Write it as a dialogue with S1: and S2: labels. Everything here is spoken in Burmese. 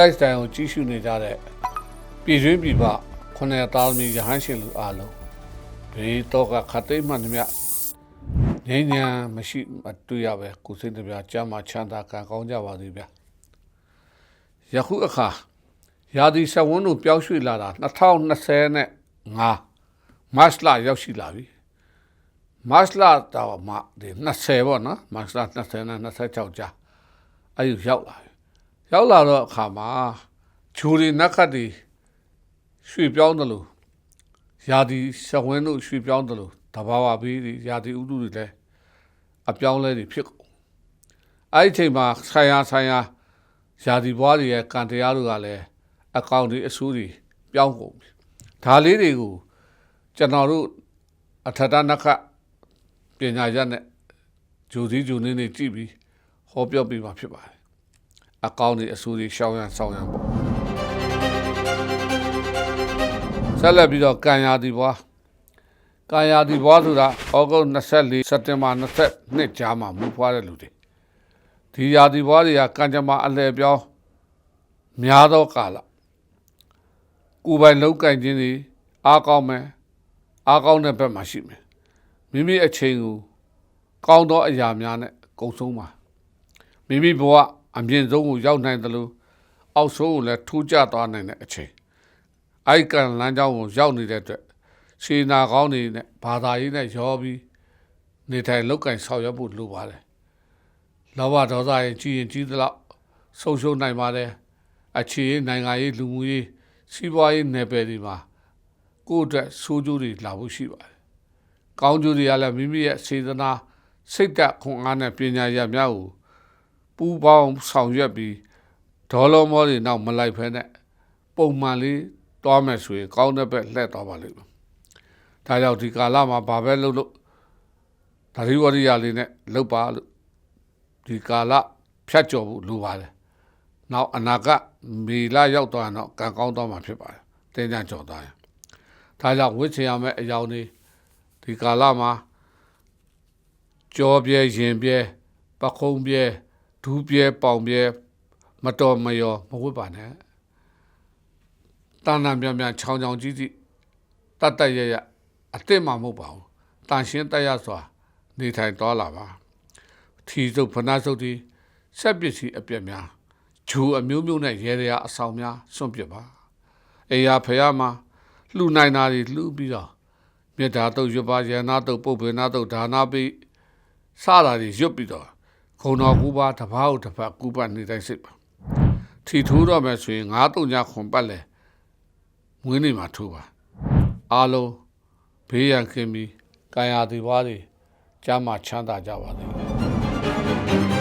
S1: live style ကိုကြီးရှုနေကြတဲ့ပြည်တွင်းပြည်ပခုနှစ်သားသမီးရဟန်းရှင်လူအားလုံးဒီတော့ကခတိတ်မှန်သမျှငြိမ်းချမ်းမရှိမတွေ့ရပဲကိုယ်စိတ်တစ်ပြားကြမ်းမှချမ်းသာကံကောင်းကြပါစေဗျာယခုအခါရာသီစဝန်းတို့ပျောက်ရွှေ့လာတာ2025မတ်လရောက်ရှိလာပြီမတ်လတော့မှဒီ20ပေါ့နော်မတ်လ20နဲ့26ကြာအဲ့ဒီရောက်လာပြီ ရောက်လာတော့အခါမှာဂျူရီနက်ခတ်တွေရွှေပြောင်းတယ်လို့ယာဒီရှဝင်းတို့ရွှေပြောင်းတယ်လို့တဘာဝဘေးတွေယာဒီဥတုတွေလည်းအပြောင်းလဲတွေဖြစ်ကုန်အဲ့ဒီအချိန်မှာဆိုင်ရာဆိုင်ရာယာဒီဘွားတွေရဲ့ကံတရားတို့ကလည်းအကောင့်တွေအဆိုးတွေပြောင်းကုန်ပြီဒါလေးတွေကိုကျွန်တော်တို့အထက်တနက်ခတ်ပညာရနဲ့ဂျူဒီဂျူနေနေကြည့်ပြီးဟောပြောပြမှာဖြစ်ပါတယ် အကောင့်တွေအဆူတွေရှောင်းရန်ဆောင်းရန်ပေါ့ဆက်လက်ပြီးတော့ကံယာတီဘွားကံယာတီဘွားဆိုတာဩဂုတ်24စက်တင်ဘာ22ကြားမှာမူဖွားတဲ့လူတွေဒီယာတီဘွားတွေကကံကြမ္မာအလှည့်ပြောင်းများသောကာလကိုယ်ပိုင်လောက်ကင်ခြင်းတွေအားကောင်းမယ်အားကောင်းတဲ့ဘက်မှာရှိမယ်မိမိအချိန်ကိုကောင်းသောအရာများနဲ့ကုံဆုံးပါမိမိဘဝ အမြင့်ဆုံးကိုရောက်နိုင်တယ်လို့အောက်ဆုံးကိုလည်းထိုးကျသွားနိုင်တဲ့အချိန်အိုက်ကံလမ်းကြောင်းကိုရောက်နေတဲ့အတွက်ရှေနာကောင်းနေနဲ့ဘာသာရေးနဲ့ရောပြီးနေထိုင်လောက်ကင်ဆောက်ရဖို့လိုပါတယ်လောဘဒေါသရင်ကြီးရင်ကြီးသလောက်ဆုံးရှုံးနိုင်ပါတယ်အခြေရေးနိုင်ငံရေးလူမှုရေးစီးပွားရေးနယ်ပယ်တွေမှာကိုယ့်အတွက်ဆိုးကျိုးတွေလာဖို့ရှိပါတယ်ကောင်းကျိုးတွေကလည်းမိမိရဲ့စေတနာစိတ်ဓာတ်ခွန်အားနဲ့ပညာရများကို ပူပေါင်းဆောင်ရွက်ပြီးဒေါ်လာမောတွေနောက်မလိုက်ဖဲနဲ့ပုံမှန်လေးတွားမယ်ဆိုရင်ကောင်းတဲ့ဘက်လှည့်သွားပါလိမ့်မယ်။ဒါကြောင့်ဒီကာလမှာဘာပဲလုပ်လို့ဓာတိဝရိယလေးနဲ့လုပ်ပါလို့ဒီကာလဖြတ်ကျော်ဖို့လိုပါတယ်။နောက်အနာဂတ်မေလရောက်သွားရင်တော့ကံကောင်းသွားမှာဖြစ်ပါတယ်။တင်းကြပ်ကျော်သွားရင်ဒါကြောင့်ဝိချင်ရမယ့်အကြောင်းလေးဒီကာလမှာကြောပြဲရင်ပြဲပခုံးပြဲ ဒူးပြဲပေါင်ပြဲမတော်မယောမဝတ်ပါနဲ့တန်တန်ပြန်ပြန်ချောင်းချောင်းကြီးကြီးတတ်တတ်ရရအစ်စ်မှမဟုတ်ပါဘူးတန်ရှင်းတက်ရစွာ နေထိုင်သွားလာပါထီစုပ်ဖနာစုပ်ဒီဆက်ပစ္စည်းအပြက်များဂျူအမျိုးမျိုးနဲ့ရဲရအဆောင်များစွန့်ပစ်ပါအေယာဖယားမှာလှူနိုင်တာတွေလှူပြီးတော့မေတ္တာတုတ်ရွတ်ပါရနာတုတ်ပုပ်ပင်နာတုတ်ဒါနာပိစတာတွေရွတ်ပြီးတော့ ခုံတော်ကူပါတပားကိုတစ်ဖက်ကူပါနေတိုင်းစိတ်ပါထီထိုးတော့မယ်ဆိုရင်ငါးတုံညခွန်ပတ်လဲမွေးနေမှာထိုးပါအားလုံးဘေးရန်ခင်ပြီးကာယတိဘွားတွေကြားမှာချမ်းသာကြပါစေ